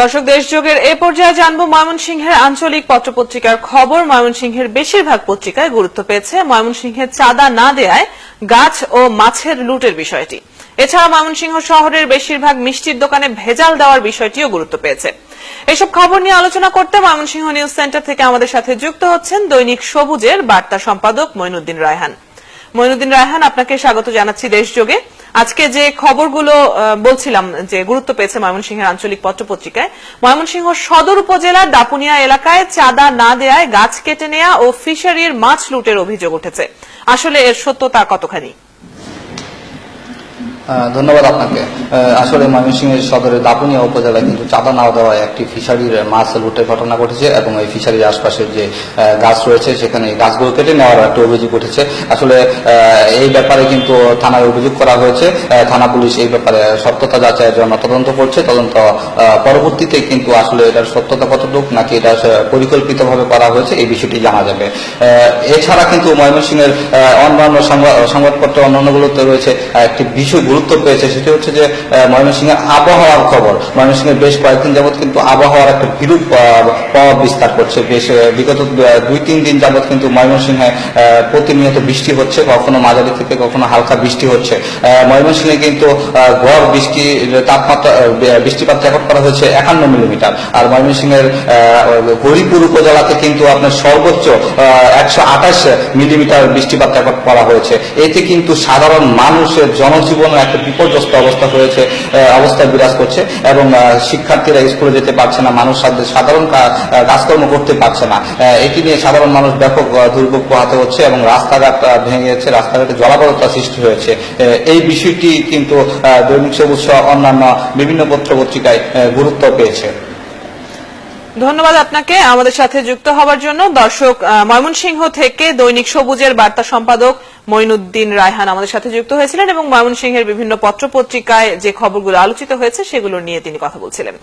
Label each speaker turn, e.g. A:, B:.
A: দর্শক দেশযোগের এ পর্যায়ে জানব ময়মনসিংহের আঞ্চলিক পত্রপত্রিকার খবর। ময়মনসিংহের বেশিরভাগ পত্রিকায় গুরুত্ব পেয়েছে ময়মনসিংহের চাঁদা না দেয়ায় গাছ ও মাছের লুটের বিষয়টি। এছাড়া ময়মনসিংহ শহরের বেশিরভাগ মিষ্টির দোকানে ভেজাল দেওয়ার বিষয়টিও গুরুত্ব পেয়েছে। এসব খবর নিয়ে আলোচনা করতে ময়মনসিংহ নিউজ সেন্টার থেকে আমাদের সাথে যুক্ত হচ্ছেন দৈনিক সবুজের বার্তা সম্পাদক মইনুদ্দিন রায়হান। মইনুদ্দিন রায়হান, আপনাকে স্বাগত জানাচ্ছি দেশযোগে আজকে যে খবরগুলো বলছিলাম যে গুরুত্ব পেয়েছে ময়মনসিংহের আঞ্চলিক পত্রপত্রিকায়, ময়মনসিংহ সদর উপজেলার দাপুনিয়া এলাকায় চাঁদা না দেয়ায় গাছ কেটে নেয়া ও ফিশারির মাছ লুটের অভিযোগ উঠেছে। আসলে এর সত্যতা কতখানি?
B: ধন্যবাদ আপনাকে। আসলে ময়মনসিংহের সদরের দাপুনিয়া উপজেলায় কিন্তু চাঁদা না দেওয়ায় একটি ফিশারির মাছ লুটের ঘটনা ঘটেছে এবং এই ফিশারির আশপাশের যে গাছ রয়েছে, সেখানে গাছগুলো কেটে নেওয়ার একটা অভিযোগ উঠেছে। আসলে এই ব্যাপারে কিন্তু থানায় অভিযোগ করা হয়েছে। থানা পুলিশ এই ব্যাপারে সত্যতা যাচাইয়ের জন্য তদন্ত করছে। তদন্ত পরবর্তীতে কিন্তু আসলে এটার সত্যতা কতটুকু নাকি এটা পরিকল্পিতভাবে করা হয়েছে, এই বিষয়টি জানা যাবে। এছাড়া কিন্তু ময়মনসিংহের অন্যান্য সংবাদ- সংবাদপত্র অন্যান্যগুলোতে রয়েছে একটি বিষয় গুরুত্ব পেয়েছে সেটি হচ্ছে যে ময়মনসিংহের আবহাওয়ার খবর। ময়মনসিংহের বেশ কয়েকদিন যাবৎ কিন্তু আবহাওয়ার একটা বিরূপ প্রভাব বিস্তার করছে। বেশ বিগত দুই, তিন দিন যাবৎ কিন্তু ময়মনসিংহে প্রতিনিয়ত বৃষ্টি হচ্ছে, কখনো মাঝারি থেকে কখনো হালকা বৃষ্টি হচ্ছে। ময়মনসিংহে কিন্তু গড় বৃষ্টি তাপমাত্রা বৃষ্টিপাত রেকর্ড করা হয়েছে একান্ন মিলিমিটার। আর ময়মনসিংহের হরিপুর উপজেলাতে কিন্তু আপনার সর্বোচ্চ একশো আঠাশ মিলিমিটার বৃষ্টিপাত রেকর্ড করা হয়েছে। এতে কিন্তু সাধারণ মানুষের জনজীবনে একটা বিপর্যস্ত অবস্থা হয়েছে অবস্থা বিরাজ করছে এবং শিক্ষার্থীরা স্কুলে যেতে পারছে না, মানুষ সাধ- সাধারণ কাজকর্ম করতে পারছে না। এটি নিয়ে সাধারণ মানুষ ব্যাপক দুর্ভোগ পোহাতে হচ্ছে এবং রাস্তাঘাট ভেঙে যাচ্ছে রাস্তাঘাটে জলাবদ্ধতা সৃষ্টি হয়েছে। এই বিষয়টি কিন্তু দৈনিক সবুজ অন্যান্য বিভিন্ন পত্র পত্রিকায় গুরুত্ব পেয়েছে।
A: ধন্যবাদ আপনাকে আমাদের সাথে যুক্ত হওয়ার জন্য। দর্শক ময়মনসিংহ থেকে দৈনিক সবুজের বার্তা সম্পাদক মইনুদ্দিন রায়হান আমাদের সাথে যুক্ত হয়েছিলেন এবং ময়মনসিংহের বিভিন্ন পত্রপত্রিকায় যে খবরগুলো আলোচিত হয়েছে সেগুলো নিয়ে তিনি কথা বলছিলেন।